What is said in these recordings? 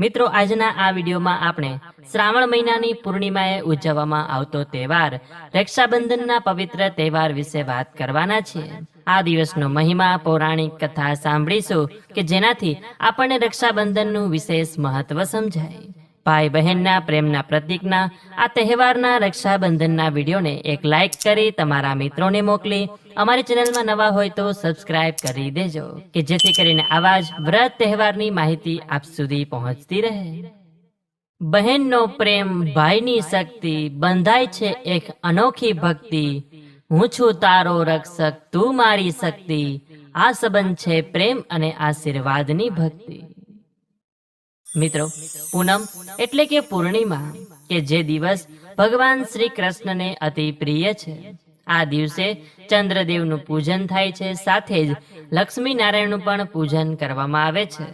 મિત્રો, આજના આ વિડીયોમાં આપણે શ્રાવણ મહિનાની પૂર્ણિમાએ ઉજવવામાં આવતો તહેવાર, રક્ષાબંધનના પવિત્ર તહેવાર વિશે વાત કરવાના છીએ. આ દિવસનો મહિમા, પૌરાણિક કથા સાંભળીશું કે જેનાથી આપણને રક્ષાબંધનનું વિશેષ મહત્વ સમજાય. ભાઈ બહેનના, પ્રેમના પ્રતીકના, આ તહેવારના રક્ષાબંધનના વિડીયોને એક લાઇક કરી તમારા મિત્રોને મોકલી. અમારી ચેનલમાં નવા હોય તો સબસ્ક્રાઇબ કરી દેજો, કે જેથી કરીને આવા જ વ્રત તહેવારની માહિતી આપ સુધી પહોંચતી રહે. બહેનનો પ્રેમ ભાઈની શક્તિ બંધાય છે એક અનોખી ભક્તિ. હું છું તારો રક્ષક, તું મારી શક્તિ. આ સંબંધ છે પ્રેમ અને આશીર્વાદની ભક્તિ. મિત્રો, પૂનમ એટલે કે પૂર્ણિમા, કે જે દિવસ ભગવાન શ્રી કૃષ્ણને અતિ પ્રિય છે. આ દિવસે ચંદ્રદેવનું પૂજન થાય છે, સાથે જ લક્ષ્મી નારાયણનું પણ પૂજન કરવામાં આવે છે.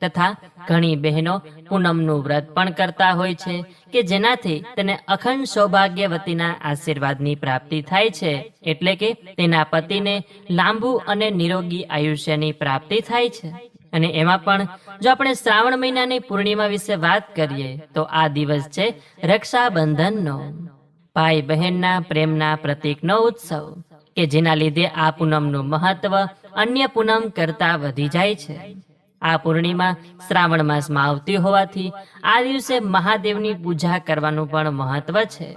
તથા ઘણી બહેનો પૂનમનું વ્રત પણ કરતા હોય છે, કે જેનાથી તેને અખંડ સૌભાગ્યવતીના આશીર્વાદની પ્રાપ્તિ થાય છે. એટલે કે તેના પતિને લાંબુ અને નિરોગી આયુષ્યની પ્રાપ્તિ થાય છે. અને એમાં પણ, જો આપણે શ્રાવણ મહિનાની પૂર્ણિમા વિશે વાત કરીએ, તો આ દિવસ છે રક્ષાબંધનનો. ભાઈ બહેનના પ્રેમના પ્રતીકનો ઉત્સવ, કે જેના લીધે આ પૂનમનું મહત્વ અન્ય પૂનમ કરતા વધી જાય છે. આ પૂર્ણિમા શ્રાવણ માસમાં આવતી હોવાથી આ દિવસે મહાદેવની પૂજા કરવાનું પણ મહત્વ છે.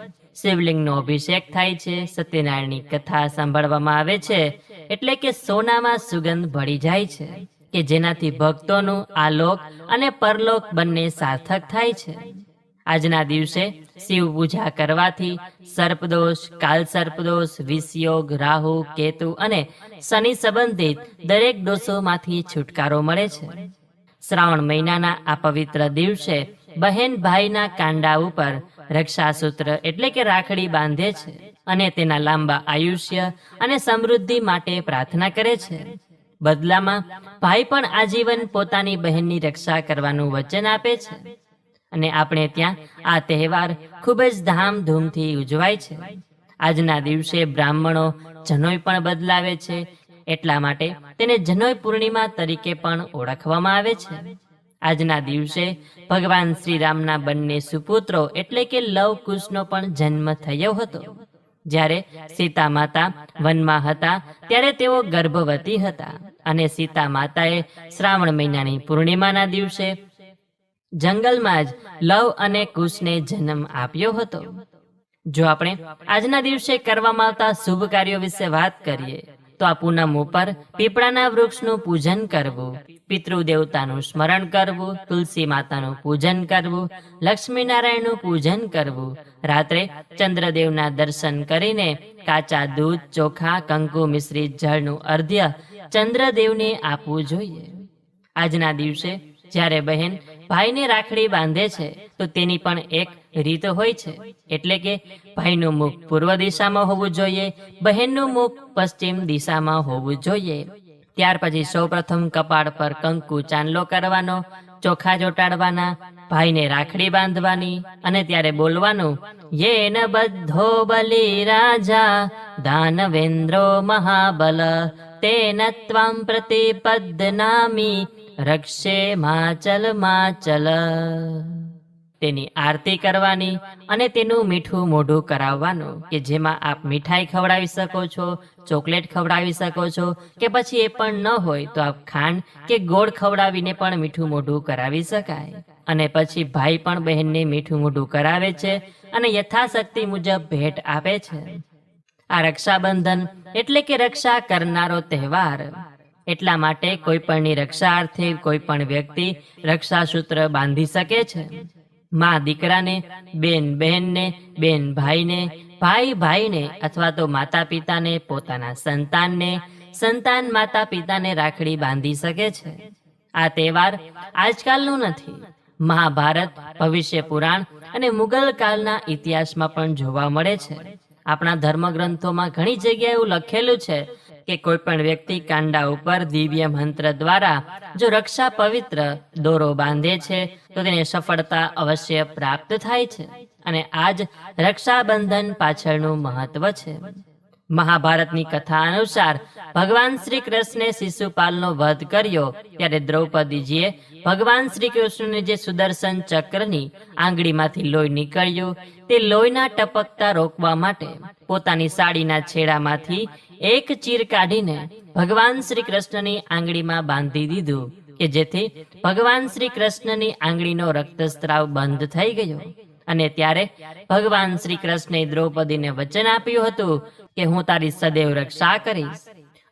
શિવલિંગનો અભિષેક થાય છે, સત્યનારાયણની કથા સાંભળવામાં આવે છે, એટલે કે સોનામાં સુગંધ ભળી જાય છે. કે જેનાથી ભક્તોનું આલોક અને પરલોક બંને સાર્થક થાય છે. આજના દિવસે શિવ પૂજા કરવાથી સર્પદોષ કાલ સર્પદોષ વિષયોગ, રાહુ, કેતુ અને શનિ સંબંધિત દરેક દોષોમાંથી છુટકારો મળે છે. શ્રાવણ મહિનાના આ પવિત્ર દિવસે બહેન ભાઈના કાંડા ઉપર રક્ષાસૂત્ર એટલે કે રાખડી બાંધે છે અને તેના લાંબા આયુષ્ય અને સમૃદ્ધિ માટે પ્રાર્થના કરે છે. બદલામાં ભાઈ પણ આજીવન પોતાની બહેનની રક્ષા કરવાનું વચન આપે છે. અને આપણે ત્યાં આ તહેવાર ખૂબ જ ધામધૂમથી ઉજવાય છે. આજના દિવસે બ્રાહ્મણો જનોઈ પણ બદલાવે છે. એટલા માટે તેને જનોઈ પૂર્ણિમા તરીકે પણ ઓળખવામાં આવે છે. આજના દિવસે ભગવાન શ્રી રામના બંને સુપુત્રો એટલે કે લવ કુશનો પણ જન્મ થયો હતો. જ્યારે સીતા માતા વનમાં હતા, ત્યારે તેઓ ગર્ભવતી હતા અને સીતા માતાએ શ્રાવણ મહિનાની પૂર્ણિમાના દિવસે જંગલમાં જ લવ અને કુશને જન્મ આપ્યો હતો. જો આપણે આજના દિવસે કરવામાં આવતા શુભ કાર્યો વિશે વાત કરીએ તો આ પૂનમ ઉપર પીપળાના વૃક્ષનું પૂજન કરવું, પિતૃદેવતાનું સ્મરણ કરવું, તુલસી માતાનું પૂજન કરવું, લક્ષ્મીનારાયણનું પૂજન કરવું. રાત્રે ચંદ્રદેવના દર્શન કરીને કાચા દૂધ, ચોખા, કંકુ, મિશ્રિત જળનું અર્ધ્ય ચંદ્રદેવને આપવું જોઈએ. આજના દિવસે જ્યારે બહેન ભાઈને રાખડી બાંધે છે, તો તેની પણ એક રીત હોય છે. એટલે કે ભાઈનું મુખ પૂર્વ દિશામાં હોવું જોઈએ, બહેનનું મુખ પશ્ચિમ દિશામાં હોવું જોઈએ. ત્યાર પછી સૌપ્રથમ કપાળ પર કંકુ ચાંદલો કરવાનો, ચોખા ચોટાડવાના, ભાઈને રાખડી બાંધવાની અને ત્યારે બોલવાનું, યેન બધો બલિ રાજા, દાનવેન્દ્રો મહાબલ, તેન ત્વામ પ્રતિપદ્નામી રક્ષે માચલ માચલ. તેની આરતી કરવાની અને તેનું મીઠું મોઢું કરાવવાનું કે જેમાં આપ મીઠાઈ ખવડાવી શકો છો, ચોકલેટ ખવડાવી શકો છો, કે પછી એ પણ ન હોય તો આપ ખાંડ કે ગોળ ખવડાવીને પણ મીઠું મોઢું કરાવી શકાય. અને પછી ભાઈ પણ બહેનને મીઠું મોઢું કરાવે છે અને યથાશક્તિ મુજબ ભેટ આપે છે. આ રક્ષાબંધન એટલે કે રક્ષા કરનારો તહેવાર. એટલા માટે કોઈ પણની રક્ષા અર્થે કોઈ પણ વ્યક્તિ રક્ષા સૂત્ર બાંધી શકે છે. માં દીકરાને, બેન બહેનને, બેન ભાઈને, ભાઈ ભાઈને અથવા તો માતા પિતાને પોતાના સંતાનને, સંતાન માતા પિતાને રાખડી બાંધી શકે છે. આ તહેવાર આજકાલનું નથી. મહાભારત, ભવિષ્ય પુરાણ અને મુગલ કાળના ઇતિહાસમાં પણ જોવા મળે છે. આપણા ધર્મગ્રંથોમાં ઘણી જગ્યાએ એવું લખેલું છે કે કોઈ પણ વ્યક્તિ કાંડા ઉપર દિવ્ય મંત્ર દ્વારા જો રક્ષા પવિત્ર દોરો બાંધે છે, તો તેને સફળતા અવશ્ય પ્રાપ્ત થાય છે. અને આજ રક્ષાબંધન પાછળનું મહત્વ છે. મહાભારતની કથા અનુસાર ભગવાન શ્રી કૃષ્ણે શિશુપાલનો વધ કર્યો ત્યારે દ્રૌપદીજીએ ભગવાન શ્રી કૃષ્ણને જે સુદર્શન ચક્રની આંગળીમાંથી લોહી નીકળ્યું તે લોહીના ટપકતા રોકવા માટે પોતાની સાડીના છેડામાંથી એક ચીર કાઢીને ભગવાન શ્રી કૃષ્ણની આંગળીમાં બાંધી દીધું કે જેથી ભગવાન શ્રી કૃષ્ણની આંગળીનો રક્તસ્ત્રાવ બંધ થઈ ગયો. અને ત્યારે ભગવાન શ્રી કૃષ્ણે દ્રૌપદીને વચન આપ્યું હતું કે હું તારી સદૈવ રક્ષા કરીશ.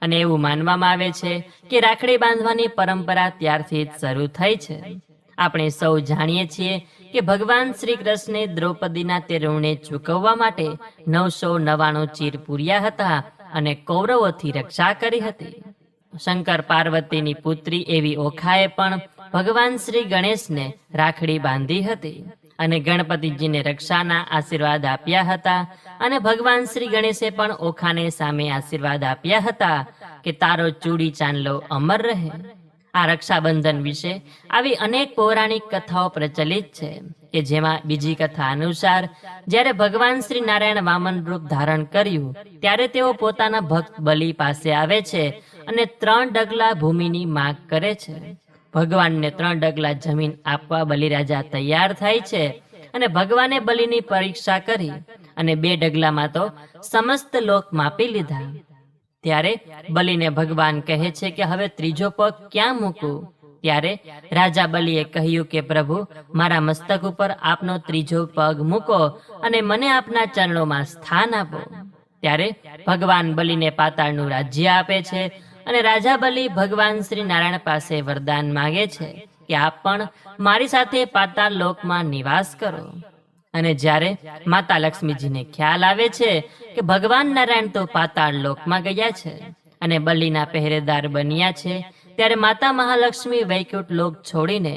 અને એવું માનવામાં આવે છે કે રાખડી બાંધવાની પરંપરા ત્યારથી જ શરૂ થઈ છે. આપણે સૌ જાણીએ છીએ કે ભગવાન શ્રી કૃષ્ણે દ્રૌપદીના તે ચૂકવવા માટે નવસો નવાણું ચીર પૂર્યા હતા અને કૌરવોથી રક્ષા કરી હતી. શંકર પાર્વતીની પુત્રી એવી ઓખાએ પણ ભગવાન શ્રી ગણેશને રાખડી બાંધી હતી. અને ગણપતિજીને રક્ષાના આશીર્વાદ આપ્યા હતા અને ભગવાન શ્રી ગણેશે પણ ઓખાને સામે આશીર્વાદ આપ્યા હતા કે તારો ચૂડી ચાંદલો અમર રહે. આ રક્ષાબંધન વિશે આવી અનેક પૌરાણિક કથાઓ પ્રચલિત છે કે જેમાં બીજી કથા અનુસાર, જ્યારે ભગવાન શ્રી નારાયણ વામન રૂપ ધારણ કર્યું, ત્યારે તેઓ પોતાના ભક્ત બલિ પાસે આવે છે અને ત્રણ ડગલા ભૂમિની માગ કરે છે. ભગવાનને ત્રણ ડગલા જમીન આપવા બલિરાજા તૈયાર થાય છે અને ભગવાને બલિની પરીક્ષા કરી અને બે ડગલામાં તો સમસ્ત લોક માપી લીધા. ત્યારે બલિને ભગવાન કહે છે કે હવે ત્રીજો પગ ક્યાં મૂકું? ત્યારે રાજા બલિએ કહ્યું કે, પ્રભુ, મારા મસ્તક ઉપર આપનો ત્રીજો પગ મૂકો અને મને આપના ચરણોમાં સ્થાન આપો. ત્યારે ભગવાન બલિને પાતાળનું રાજ્ય આપે છે અને રાજા બલિ ભગવાન શ્રી નારાયણ પાસે વરદાન માગે છે કે આપ પણ મારી સાથે પાતાળ લોકમાં નિવાસ કરો. અને જ્યારે માતા લક્ષ્મીજીને ખ્યાલ આવે છે કે ભગવાન નારાયણ તો પાતાળ લોકમાં ગયા છે અને બલિના પહેરેદાર બન્યા છે, ત્યારે માતા મહાલક્ષ્મી વૈકુંઠ લોક છોડીને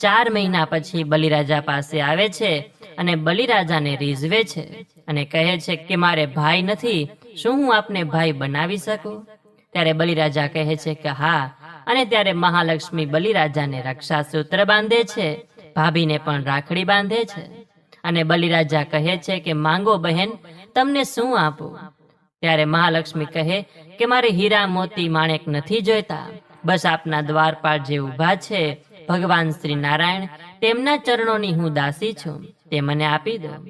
ચાર મહિના પછી બલિરાજા પાસે આવે છે અને બલિરાજાને રીઝવે છે અને કહે છે કે મારે ભાઈ નથી, શું હું આપને ભાઈ બનાવી શકું? ત્યારે બલિરાજા કહે છે કે હા, અને ત્યારે મહાલક્ષ્મી બલિરાજાને રક્ષા સૂત્ર બાંધે છે, ભાભીને પણ રાખડી બાંધે છે. અને બલિરાજા કહે છે કે, માંગો બહેન, તમને શું આપું? ત્યારે મહાલક્ષ્મી કહે કે, મારે હીરા મોતી માણેક નથી જોઈતા. બસ આપના દ્વારપાળ જે ઊભા છે, ભગવાન શ્રી નારાયણ, તેમના ચરણોની હું દાસી છું, તે મને આપી દો.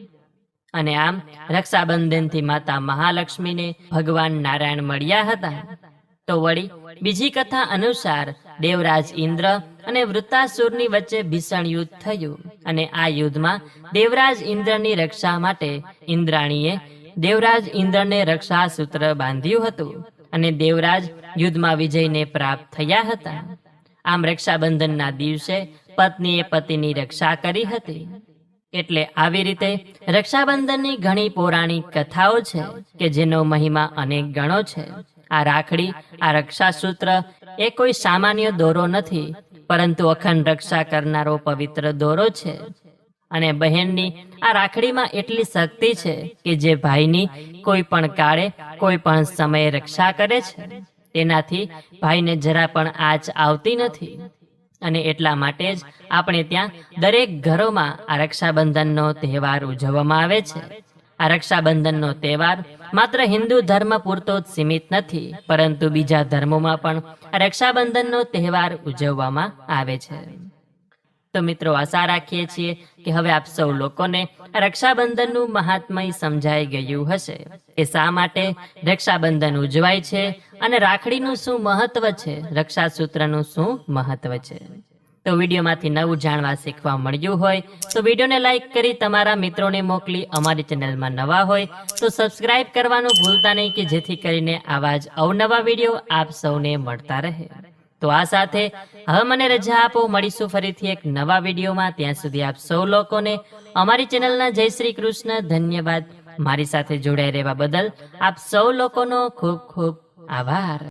અને આમ રક્ષાબંધનથી માતા મહાલક્ષ્મીને ભગવાન નારાયણ મળ્યા હતા. તો વળી, બીજી કથા અનુસાર દેવરાજ ઇન્દ્ર અને વૃત્તાસુરની વચ્ચે ભીષણ યુદ્ધ થયું અને આ યુદ્ધમાં દેવરાજ ઇન્દ્રની રક્ષા માટે ઇન્દ્રાણીએ દેવરાજ ઇન્દ્રને રક્ષા સૂત્ર બાંધ્યું હતું અને દેવરાજ યુદ્ધમાં વિજયને પ્રાપ્ત થયા હતા. આમ રક્ષાબંધનના દિવસે પત્નીએ પતિની રક્ષા કરી હતી. એટલે આવી રીતે રક્ષાબંધનની ઘણી પૌરાણિક કથાઓ છે કે જેનો મહિમા અનેક ગણો છે. આ રાખડી, આ રક્ષાસૂત્ર એ કોઈ સામાન્ય દોરો નથી, પરંતુ અખંડ રક્ષા કરનારો પવિત્ર દોરો છે. અને બહેનની, આ રાખડીમાં એટલી શક્તિ છે કે જે ભાઈની કોઈ પણ કાળે, કોઈ પણ સમયે રક્ષા કરે છે. તેનાથી ભાઈને જરા પણ આચ આવતી નથી. અને એટલા માટે જ આપણે ત્યાં દરેક ઘરોમાં આ રક્ષાબંધનનો તહેવાર ઉજવવામાં આવે છે. આ રક્ષાબંધનનો તહેવાર માત્ર હિન્દુ ધર્મ પૂરતો જ સીમિત નથી, પરંતુ બીજા ધર્મોમાં પણ રક્ષાબંધનનો તહેવાર ઉજવવામાં આવે છે. તો મિત્રો, આશા રાખીએ છીએ કે હવે આપ સૌ લોકોને રક્ષાબંધનનું મહાત્મય સમજાઈ ગયું હશે. એ શા માટે? રક્ષાબંધન ઉજવાય છે અને રાખડીનું શું મહત્વ છે? રક્ષાસૂત્રનું શું મહત્વ છે? તો વિડીયોમાંથી નવું જાણવા શીખવા મળ્યું હોય તો વિડીયોને લાઈક કરી તમારા મિત્રોને મોકલી અમારી ચેનલમાં નવા હોય તો સબસ્ક્રાઇબ કરવાનું ભૂલતા નહીં કે જેથી કરીને આવા જ અવનવા વીડિયો આપ સૌને મળતા રહે. તો આ સાથે હવે મને રજા આપો. મળીશું ફરીથી એક નવા વિડીયોમાં. ત્યાં સુધી આપ સૌ લોકોને અમારી ચેનલના જય શ્રી કૃષ્ણ. ધન્યવાદ. મારી સાથે જોડાઈ રહેવા બદલ આપ સૌ લોકોનો ખૂબ ખૂબ આભાર.